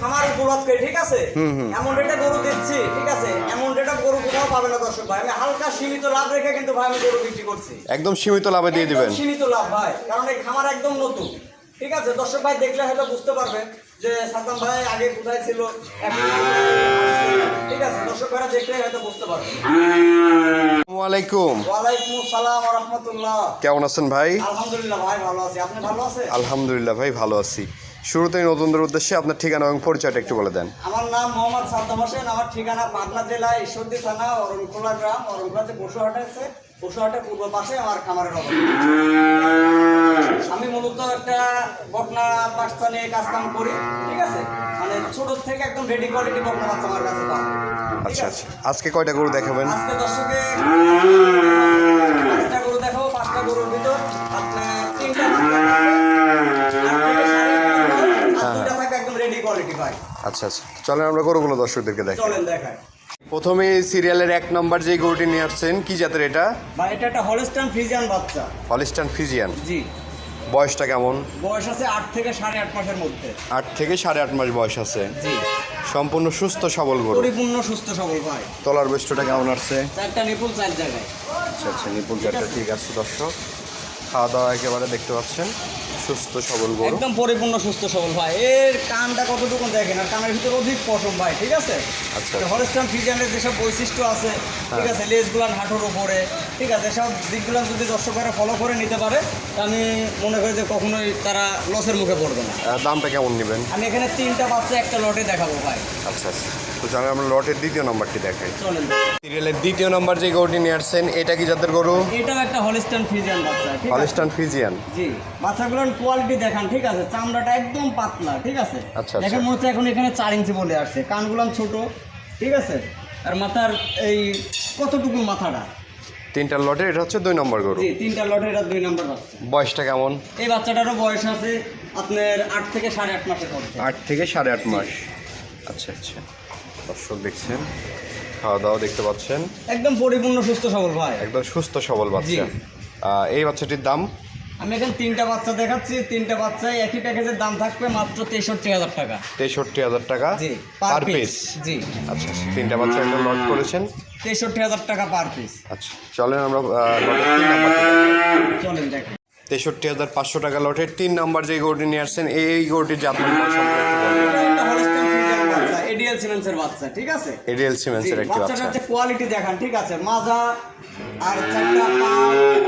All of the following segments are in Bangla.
খামার উপলক্ষে ঠিক আছে? এমন রেটে গরু দিচ্ছি ঠিক আছে? এমন রেটে গরু কোথাও পাবে না দর্শক ভাই। আমি হালকা সীমিত লাভ রেখে কিন্তু ভাই আমি গরু বিক্রি করছি। একদম সীমিত লাভে দিয়ে দিবেন। সীমিত লাভ ভাই কারণ এই খামার একদম নতুন ঠিক আছে? দর্শক ভাই দেখলে হয়তো বুঝতে পারবে যে সাদ্দাম ভাই আগে কোথায় ছিল। ঠিক আছে? দর্শক ভাইরা দেখলে হয়তো বুঝতে পারবে। আসসালামু ওয়ালাইকুম আসসালাম ওয়া রাহমাতুল্লাহ। কেমন আছেন ভাই? আলহামদুলিল্লাহ ভাই ভালো আছি। আপনি ভালো আছেন? আলহামদুলিল্লাহ ভাই ভালো আছি। শুরুতেই নতুনদের উদ্দেশ্যে আপনার ঠিকানা এবং পরিচয়টা একটু বলে দেন। আমার নাম মোহাম্মদ সাদ্দাম হোসেন আমার ঠিকানা পাবনা জেলা ঈশ্বরদী থানা অরণখোলা গ্রাম। অরণখোলা যে পশুহাট আছে পশুহাটের পূর্ব পাশে আমার খামারের অবস্থান আমি মূলত একটা বকনা বাচ্চা নিয়ে কাজ কাম করি ঠিক আছে? মানে ছোট থেকে একদম রেডি কোয়ালিটি বকনা বাচ্চা আমার কাছে পাবো আচ্ছা আচ্ছা। আজকে কয়টা গরু দেখাবেন? আজকে দর্শকে পাঁচটা গরু দেখাবো পাঁচটা গরুর ভিতর আপনার তিনটা বাচ্চা থাকবে, আর দুইটা থাকবে একদম রেডি কোয়ালিটি ভাই। আচ্ছা আচ্ছা। চলেন আমরা গরুগুলো দর্শকদেরকে দেখাই। চলেন প্রথমে সিরিয়ালের এক নম্বর যে গরুটি নিয়ে আসছেন কি জাতের এটা? এটা একটা হলস্টান ফ্রিজিয়ান বাচ্চা। হলিস্টান ফিজিয়ান জি। বয়সটা কেমন? বয়স আছে আট থেকে সাড়ে আট মাসের মধ্যে। আট থেকে সাড়ে আট মাস বয়স আছে। জি। সম্পূর্ণ সুস্থ সবল গরু। পরিপূর্ণ সুস্থ সবল ভাই। তলার বৈশটা কেমন আসছে? চারটা নিপুল চার জায়গায়। আচ্ছা আচ্ছা নিপুল চারটা ঠিক আছে দর্শক। খাওয়া দাওয়া একেবারে দেখতে পাচ্ছেন। সুস্থ সবল গরু। একদম পরিপূর্ণ সুস্থ সবল। ভাই এর কানটা কতটুকু দেখেন? আর কানের ভিতরে অধিক পশম ভাই ঠিক আছে? আচ্ছা। হলস্টান ফ্রিজিয়ানের যেসব বৈশিষ্ট্য আছে ঠিক আছে লেজগুলান হাঁটুর উপরে ঠিক আছে সব দিকগুলো যদি দর্শকেরা ফলো করে নিতে পারে আমি মনে করি যে কখনোই তারা লসের মুখে পড়বে না। দামটা কেমন নেবেন? আমি এখানে তিনটা বাচ্চা একটা লটে দেখাবো ভাই। আচ্ছা আচ্ছা। তো আমরা লটের দ্বিতীয় নম্বরটি দেখাই। চলেন। সিরিয়ালের দ্বিতীয় নম্বর যে গরুটি নিয়ে আসছেন এটা কি জাতের গরু? এটাও একটা হলস্টান ফ্রিজিয়ান বাচ্চা হলিস্টান ফিজিয়ান। জি। বাচ্চাগুলোর কোয়ালিটি দেখান ঠিক আছে? চামড়াটা একদম পাতলা ঠিক আছে? আচ্ছা, দেখেন আচ্ছা। মনে হচ্ছে এখন এখানে চার ইঞ্চি বলে আসছে। কানগুলাম ছোট ঠিক আছে? আর মাথার এই কতটুকু মাথাটা? তিনটা লটের এটা হচ্ছে দুই নম্বর গরু। তিনটা লটের এটা দুই নম্বর বাচ্চা। বয়সটা কেমন? এই বাচ্চাটারও বয়স আছে আপনার আট থেকে সাড়ে আট মাসের মধ্যে। আট থেকে সাড়ে আট মাস। আচ্ছা আচ্ছা। দর্শক দেখছেন খাওয়া দাওয়া দেখতে পাচ্ছেন। একদম পরিপূর্ণ সুস্থ সবল ভাই। একদম সুস্থ সবল বাচ্চা। এই বাচ্চাটির দাম? আমি এখানে তিনটা বাচ্চা দেখাচ্ছি তিনটা বাচ্চায় একই প্যাকেজের দাম থাকবে মাত্র তেষট্টি হাজার টাকা। তেষট্টি হাজার টাকা জি পার পিস জি। আচ্ছা তিনটা বাচ্চা একটা লট করেছেন। তেষট্টি হাজার টাকা পার পিস আচ্ছা চলেন আমরা। চলেন দেখেন। তেষট্টি হাজার পাঁচশো টাকা লটের তিন নাম্বার যে গরুটি নিয়ে আসছেন এই এই গরুটির জাত সম্পর্কে একটু বলবেন এটা একটা হলস্টাইন ফ্রিজিয়ান বাচ্চা এডিএল সিমেন্সের বাচ্চা ঠিক আছে? এরিয়াল সিমেন্সের একটি বাচ্চা। বাচ্চাটার কোয়ালিটি দেখান ঠিক আছে? মাজা আর চারটা পা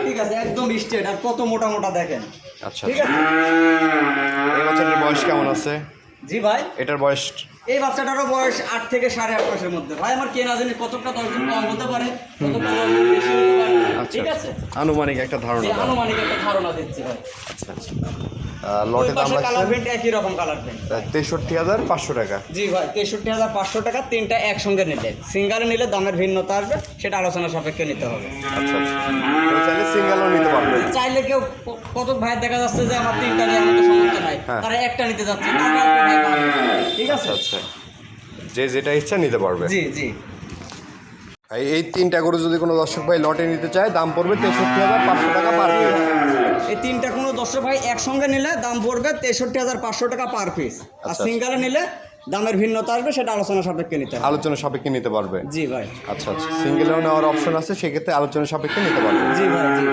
ঠিক আছে? একদম স্ট্রেট আর কত মোটা মোটা দেখেন। আচ্ছা ঠিক আছে? এই বাচ্চাটার বয়স কেমন আছে? জি ভাই। এটার বয়স এই বাচ্চাটারও বয়স আট থেকে সাড়ে আট মাসের মধ্যে। ভাই আমার কে না জানি কতটা দশ দিন কম হতে পারে কতটা বেশি হতে পারে। আচ্ছা ঠিক আছে? আনুমানিক একটা ধারণা আনুমানিক একটা ধারণা দিচ্ছি ভাই। আচ্ছা আচ্ছা। লটের দাম লাগছে? একই রকম কালার প্রিন্ট তেষট্টি হাজার পাঁচশো টাকা। জি ভাই তেষট্টি হাজার পাঁচশো টাকা তিনটা একসঙ্গে নিলে। সিঙ্গালে নিলে দামের ভিন্নতা আসবে সেটা আলোচনা সাপেক্ষে নিতে হবে। আচ্ছা আচ্ছা। চাইলে সিঙ্গেলও নিতে পারবে। চাইলে কেউ কত ভাই দেখা যাচ্ছে যে আমার তিনটা নিয়ে আমার তো সমর্থ নাই হ্যাঁ। তারা একটা নিতে যাচ্ছে। ঠিক আছে আচ্ছা। যে যেটা ইচ্ছা নিতে পারবে। জি জি। এই- এই তিনটা গরু যদি কোনো দর্শক ভাই লটে নিতে চায় দাম পড়বে তেষট্টি হাজার পাঁচশো টাকা পার পিস এই তিনটা কোনো দর্শক ভাই একসঙ্গে নিলে দাম পড়বে তেষট্টি হাজার পাঁচশো টাকা পার পিস আর আচ্ছা। সিঙ্গালে নিলে দামের ভিন্নতা আসবে সেটা আলোচনা সাপেক্ষে নিতে হবে। আলোচনা সাপেক্ষে নিতে পারবে। জি ভাই। আচ্ছা আচ্ছা। সিঙ্গেলেও নেওয়ার অপশন আছে সেক্ষেত্রে আলোচনা সাপেক্ষে নিতে পারবে। জি ভাই জি।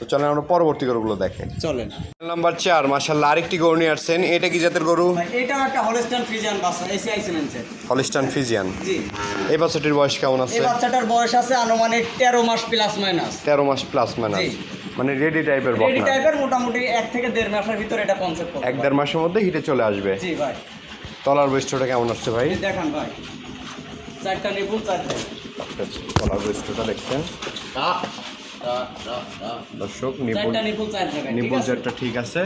তো চলেন আমরা পরবর্তী গরুগুলো দেখেন। চলেন। নাম্বার চার মাসাল্লাহ আরেকটি গরু নিয়ে আসছেন। এটা কি জাতের গরু? ভাই এটাও একটা হলস্টাইন ফ্রিজিয়ান বাচ্চা এসিআই সিমেন্সের হলিস্টান ফিজিয়ান জি। এই বাচ্চাটির বয়স কেমন এই আছে? বাচ্চাটার বয়স আছে আনুমানিক তেরো মাস প্লাস মাইনাস তেরো মাস প্লাস মাইনাস জি। মানে রেডি টাইপের রেডি টাইপের মোটামুটি এক থেকে দেড় মাসের ভিতরে এটা কনসেপ্ট এক দেড় মাসের মধ্যে হিটে চলে আসবে। জি ভাই। তলার বৈশিষ্ট্যটা কেমন আসছে ভাই? এই দেখান ভাই। চারটা নিপুল চারটা। আচ্ছা, আচ্ছা, তলার বৈশিষ্ট্যটা দেখছেন। দর্শক নিপুল চারটা ঠিক আছে?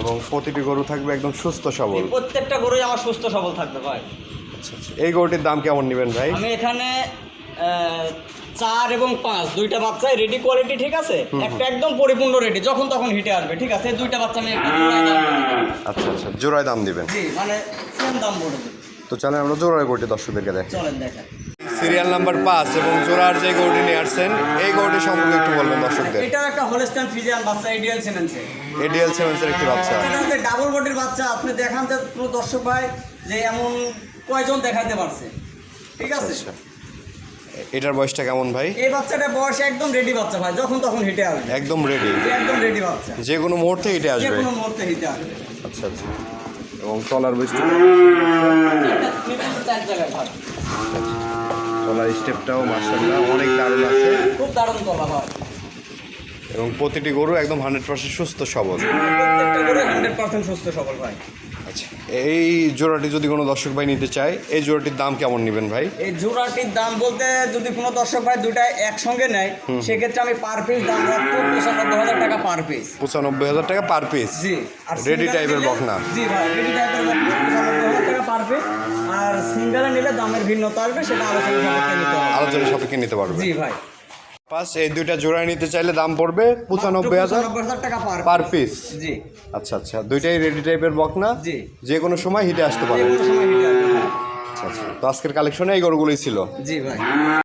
এবং প্রতিটি গরু থাকবে একদম সুস্থ সবল। প্রত্যেকটা গরুই আমার সুস্থ সবল থাকবে ভাই। আচ্ছা আচ্ছা। এই গরুটির দাম কেমন নেবেন ভাই? আমি এখানে চার এবং পাঁচ দুইটা বাচ্চাই রেডি কোয়ালিটি ঠিক আছে? একটা একদম পরিপূর্ণ রেডি যখন তখন হিটে আসবে ঠিক আছে? দুইটা বাচ্চা আমি। আচ্ছা আচ্ছা। জোড়ায় দাম দিবেন। মানে সেম দাম বলে তো চলেন আমরা জোড়ায় গরুটি দর্শকদেরকে দেখ চলেন দেখেন সিরিয়াল নাম্বার পাঁচ এবং জোড়ার যে গরুটি নিয়ে আসছেন এই গরুটি সম্পর্কে একটু বলবেন দর্শকদের। এটাও একটা হোলেস্টান ফিজিয়ান বাচ্চা এডিএল সিমেন্সে এডিএল সেভেন্সের একটি বাচ্চা। ডাবল বডির বাচ্চা। আপনি দেখান যে কোনো দর্শক ভাই যে এমন কয়জন দেখাতে পারছে। ঠিক আছে? আচ্ছা এটার বয়সটা কেমন ভাই? এই বাচ্চাটা বয়স একদম রেডি বাচ্চা ভাই। যখন তখন হিটে আসবে। একদম রেডি একদম রেডি বাচ্চা। যে কোনো মুহূর্তে হিটে যে আসবে কোনো মুহূর্তে হিটে আসবে। আচ্ছা আচ্ছা। এবং টলার বয়সটা টলার স্টেপটাও মার্শাল্লাহ অনেক দারুণ আছে। খুব দারুণ তলা ভাই এবং প্রতিটি গরু একদম হান্ড্রেড পার্সেন্ট সুস্থ সবল। প্রত্যেকটা করে হান্ড্রেড পার্সেন্ট সুস্থ সবল ভাই। আচ্ছা এই জোড়াটি যদি কোনো দর্শক ভাই নিতে চায় এই জোড়াটির দাম কেমন নেবেন ভাই? এই জোড়াটির দাম বলতে যদি কোনো দর্শক ভাই দুটা একসঙ্গে নেয় সেক্ষেত্রে আমি পার পিস দাম রাখব পঁচানব্বই হাজার টাকা পার পিস পঁচানব্বই হাজার টাকা পার পিস জি রেডি টাইপের বকনা। জি ভাই রেডি টাইপের বকনা পঁচানব্বই হাজার টাকা পার পিস আর সিঙ্গেলে নিলে দামের ভিন্নতা আসবে সেটা আলোচনা সাপেক্ষে নিতে হবে আলোচনা সাপেক্ষে নিতে পারবে। জি ভাই। পাস এই দুইটা জোড়ায় নিতে চাইলে দাম পড়বে পঁচানব্বই হাজার টাকা পার পার পিস জি। আচ্ছা আচ্ছা। দুইটাই রেডি টাইপের বকনা। জি। যে কোনো সময় হিটে আসতে পারে। আচ্ছা আচ্ছা। তো আজকের কালেকশনে এই গরুগুলোই ছিল। জি ভাই।